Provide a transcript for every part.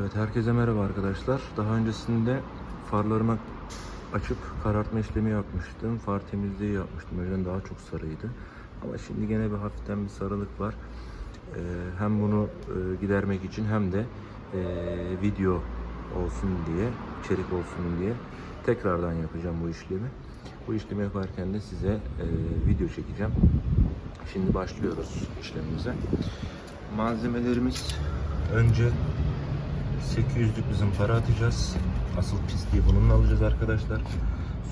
Evet herkese merhaba arkadaşlar. Daha öncesinde farlarıma açıp karartma işlemi yapmıştım. Far temizliği yapmıştım. Önceden daha çok sarıydı. Ama şimdi gene bir hafiften bir sarılık var. Ee, hem bunu e, gidermek için hem de e, video olsun diye, içerik olsun diye tekrardan yapacağım bu işlemi. Bu işlemi yaparken de size e, video çekeceğim. Şimdi başlıyoruz işlemimize. Malzemelerimiz önce 800'lük bir zımpara atacağız. Asıl pisliği bununla alacağız arkadaşlar.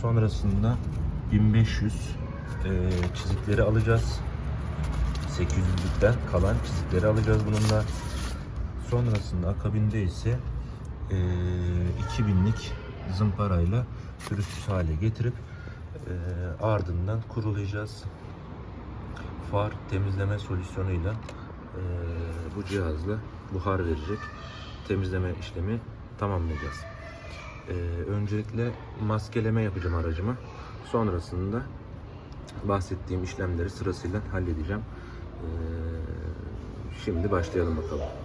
Sonrasında 1500 e, çizikleri alacağız. 800'lükten kalan çizikleri alacağız bununla. Sonrasında akabinde ise e, 2000'lik zımparayla pürüzsüz hale getirip e, ardından kurulayacağız. Far temizleme solüsyonuyla e, bu cihazla buhar verecek temizleme işlemi tamamlayacağız. E, öncelikle maskeleme yapacağım aracıma. Sonrasında bahsettiğim işlemleri sırasıyla halledeceğim. E, şimdi başlayalım bakalım.